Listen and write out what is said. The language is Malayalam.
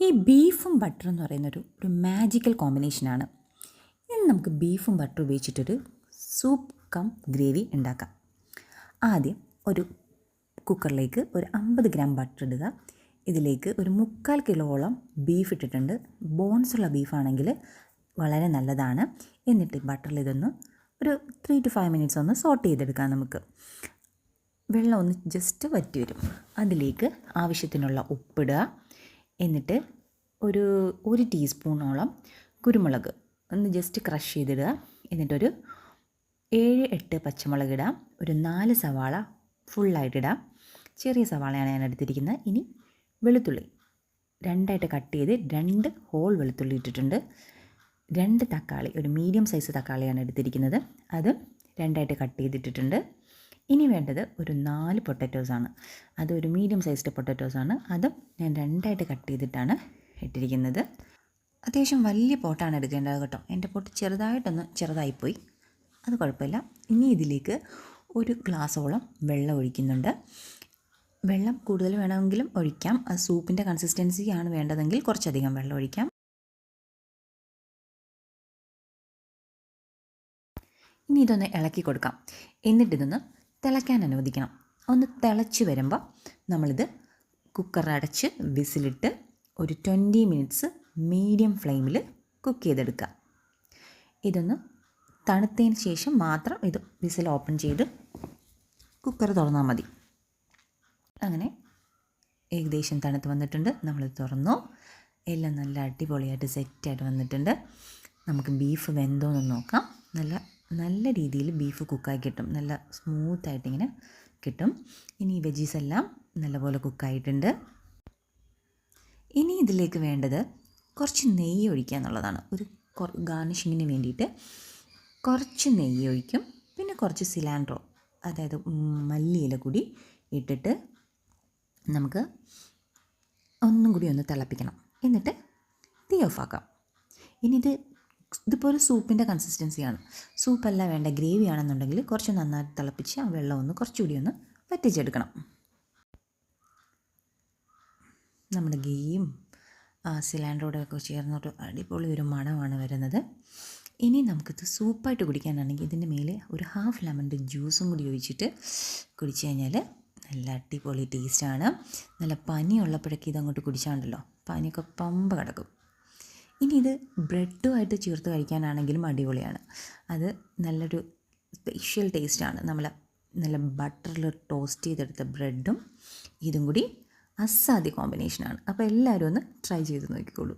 ഈ ബീഫും ബട്ടറും എന്ന് പറയുന്നൊരു ഒരു മാജിക്കൽ കോമ്പിനേഷനാണ് ഇനി നമുക്ക് ബീഫും ബട്ടറും ഉപയോഗിച്ചിട്ടൊരു സൂപ്പ് കം ഗ്രേവി ഉണ്ടാക്കാം. ആദ്യം ഒരു കുക്കറിലേക്ക് ഒരു അമ്പത് ഗ്രാം ബട്ടർ ഇടുക. ഇതിലേക്ക് ഒരു മുക്കാൽ കിലോളം ബീഫ് ഇട്ടിട്ടുണ്ട്. ബോൺസ് ഉള്ള ബീഫാണെങ്കിൽ വളരെ നല്ലതാണ്. എന്നിട്ട് ബട്ടറിൽ ഇതൊന്ന് ഒരു ത്രീ ടു ഫൈവ് മിനിറ്റ്സ് ഒന്ന് സോട്ട് ചെയ്തെടുക്കാം നമുക്ക്. വെള്ളം ഒന്ന് ജസ്റ്റ് വറ്റി വരും അതിലേക്ക് ആവശ്യത്തിനുള്ള ഉപ്പിടുക. എന്നിട്ട് ഒരു ഒരു ടീസ്പൂണോളം കുരുമുളക് ഒന്ന് ജസ്റ്റ് ക്രഷ് ചെയ്തിടുക. എന്നിട്ടൊരു ഏഴ് എട്ട് പച്ചമുളക് ഇടാം. ഒരു നാല് സവാള ഫുള്ളായിട്ട് ഇടാം. ചെറിയ സവാളയാണ് ഞാൻ എടുത്തിരിക്കുന്നത്. ഇനി വെളുത്തുള്ളി രണ്ടായിട്ട് കട്ട് ചെയ്ത് രണ്ട് ഹോൾ വെളുത്തുള്ളി ഇട്ടിട്ടുണ്ട്. രണ്ട് തക്കാളി ഒരു മീഡിയം സൈസ് തക്കാളിയാണ് എടുത്തിരിക്കുന്നത്. അത് രണ്ടായിട്ട് കട്ട് ചെയ്തിട്ടിട്ടുണ്ട്. ഇനി വേണ്ടത് ഒരു നാല് പൊട്ടറ്റോസാണ് അത് ഒരു മീഡിയം സൈസ്ഡ് ആണ്. അതും ഞാൻ രണ്ടായിട്ട് കട്ട് ചെയ്തിട്ടാണ് ഇട്ടിരിക്കുന്നത്. അത്യാവശ്യം വലിയ പോട്ടാണ് എടുക്കേണ്ടത് കേട്ടോ. എന്റെ പോട്ട് ചെറുതായിട്ടൊന്ന് ചെറുതായിപ്പോയി. അത് കുഴപ്പമില്ല. ഇനി ഇതിലേക്ക് ഒരു ഗ്ലാസ്സോളം വെള്ളം ഒഴിക്കുന്നുണ്ട്. വെള്ളം കൂടുതൽ വേണമെങ്കിലും ഒഴിക്കാം. അത് സൂപ്പിന്റെ കൺസിസ്റ്റൻസിയാണ് വേണ്ടതെങ്കിൽ കുറച്ചധികം വെള്ളം ഒഴിക്കാം. ഇനി ഇതൊന്ന് ഇളക്കി കൊടുക്കാം. എന്നിട്ടിതൊന്ന് തിളയ്ക്കാൻ അനുവദിക്കണം. ഒന്ന് തിളച്ച് വരുമ്പോൾ നമ്മളിത് കുക്കർ അടച്ച് വിസിലിട്ട് ഒരു ട്വന്റി മിനിറ്റ്സ് മീഡിയം ഫ്ലെയിമിൽ കുക്ക് ചെയ്തെടുക്കുക ഇതൊന്ന് തണുത്തതിന് ശേഷം മാത്രം ഇത് വിസിൽ ഓപ്പൺ ചെയ്ത് കുക്കർ തുറന്നാൽ മതി. അങ്ങനെ ഏകദേശം തണുത്ത് വന്നിട്ടുണ്ട്. നമ്മൾ തുറന്നു. എല്ലാം നല്ല അടിപൊളിയായിട്ട് സെറ്റായിട്ട് വന്നിട്ടുണ്ട്. നമുക്ക് ബീഫ് വെന്തോന്ന് നോക്കാം. നല്ല നല്ല രീതിയിൽ ബീഫ് കുക്കായി കിട്ടും. നല്ല സ്മൂത്തായിട്ട് ഇങ്ങനെ കിട്ടും. ഇനി ഈ വെജീസ് എല്ലാം നല്ലപോലെ കുക്കായിട്ടുണ്ട് ഇനി ഇതിലേക്ക് വേണ്ടത് കുറച്ച് നെയ്യ് ഒഴിക്കുക എന്നുള്ളതാണ്. ഒരു ഗാർണിഷിങ്ങിന് വേണ്ടിയിട്ട് കുറച്ച് നെയ്യ് ഒഴിക്കും. പിന്നെ കുറച്ച് സിലാൻഡ്രോ അതായത് മല്ലിയില കൂടി ഇട്ടിട്ട് നമുക്ക് ഒന്നും കൂടി ഒന്ന് തിളപ്പിക്കണം. എന്നിട്ട് തീ ഓഫാക്കാം ഇനി ഇത് ഇതിപ്പോൾ ഒരു സൂപ്പിന്റെ കൺസിസ്റ്റൻസിയാണ് സൂപ്പല്ല വേണ്ട ഗ്രേവി ആണെന്നുണ്ടെങ്കിൽ കുറച്ച് നന്നായി തിളപ്പിച്ച് ആ വെള്ളം ഒന്ന് കുറച്ചുകൂടി ഒന്ന് വറ്റിച്ചെടുക്കണം. നമ്മുടെ ഗീയും സിലിണ്ടറോടെ ഒക്കെ ചേർന്നൊരു അടിപൊളി ഒരു മണമാണ് വരുന്നത്. ഇനി നമുക്കിത് സൂപ്പായിട്ട് കുടിക്കാനാണെങ്കിൽ ഇതിന്റെ മേലെ ഒരു ഹാഫ് ലെമണിന്റെ ജ്യൂസും കൂടി ഒഴിച്ചിട്ട് കുടിച്ചു കഴിഞ്ഞാൽ നല്ല അടിപൊളി ടേസ്റ്റാണ് നല്ല പനി പനിയുള്ളപ്പോഴൊക്കെ ഇതങ്ങോട്ട് കുടിച്ചാണ്ടല്ലോ പനിയൊക്കെ പമ്പ കിടക്കും. ഇനി ഇത് ബ്രെഡുമായിട്ട് ചേർത്ത് കഴിക്കാനാണെങ്കിലും അടിപൊളിയാണ്. അത് നല്ലൊരു സ്പെഷ്യൽ ടേസ്റ്റാണ് നമ്മൾ നല്ല ബട്ടറിൽ ടോസ്റ്റ് ചെയ്തെടുത്ത ബ്രെഡും ഇതും കൂടി അസാധ്യ കോമ്പിനേഷനാണ് അപ്പോൾ എല്ലാവരും ഒന്ന് ട്രൈ ചെയ്ത് നോക്കിക്കോളൂ.